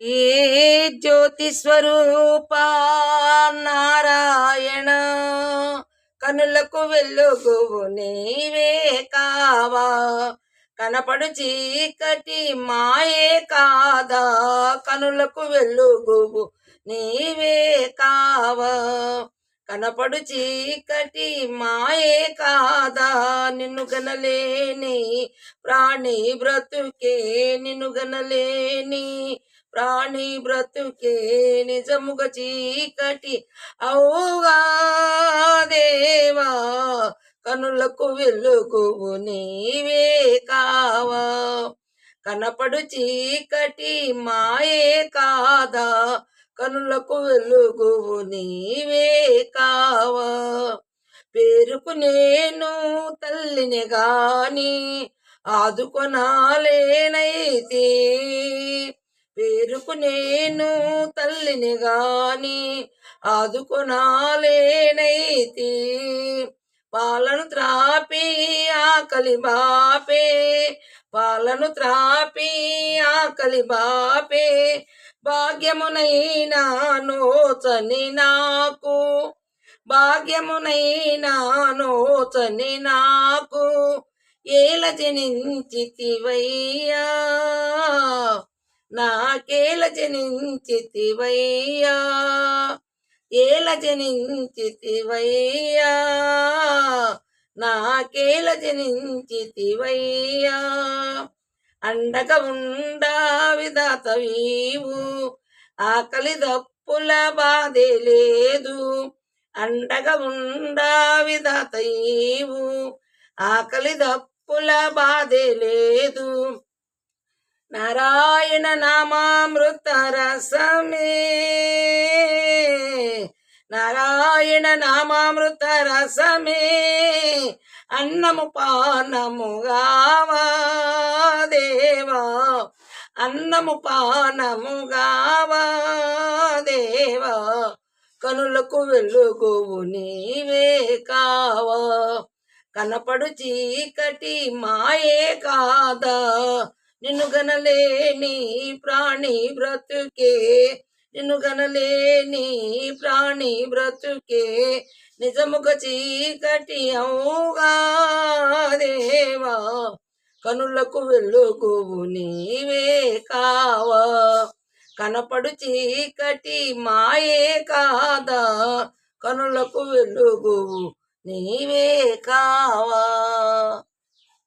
ఏ జ్యోతి స్వరూప నారాయణ కనులకు వెలుగువు నీవే కావా? కనపడు చీకటి మాయే కాదా? కనులకు వెలుగువు నీవే కావా? కనపడు చీకటి మాయే కాదా? నిన్ను గనలేని ప్రాణి బ్రతుకే నిన్ను గనలేని ప్రాణి బ్రతుకే నిజముగ చీకటి. అవుగా దేవా కనులకు వెలుగువు నీవే కావా. కనపడు చీకటి మాయే కాదా కనులకు వెలుగువు నీవే కావా. పేరుకు నేను తల్లిని గాని ఆదుకొనాలేనైతే పేరుకు నేను తల్లిని గాని ఆదుకొనాలేనైతే. పాలను త్రాపి ఆకలి బాపే పాలను త్రాపి ఆకలి బాపే. భాగ్యమునైనా నోచని నాకు భాగ్యమునైనా నోచని నాకు. ఏల జనించితివయ్యా నాకేల జనించితివయ్యా ఏల జనించితివయ్యా నాకేల జనించితివయ్యా అండగా ఉండా విధాతవీవు ఆకలి దప్పుల బాధే లేదు. అండగ ఉండా విధాతీవు ఆకలి దప్పుల బాధే లేదు. నారాయణ నామామృత రసమే నారాయణ నామామృత రసమే అన్నము పానముగావా దేవా అన్నము పానముగావా దేవా కనులకు వెలుగువు నీవే కావా. కనపడు చీకటి మాయే కాదా. నిన్ను గనలేని ప్రాణి బ్రతుకే నిన్ను గనలేని ప్రాణి బ్రతుకే నిజముగ చీకటి అవుగా దేవా కనులకు వెలుగువు నీవే కావా. కనపడు చీకటి మాయే కాదా కనులకు వెలుగువు నీవే కావా.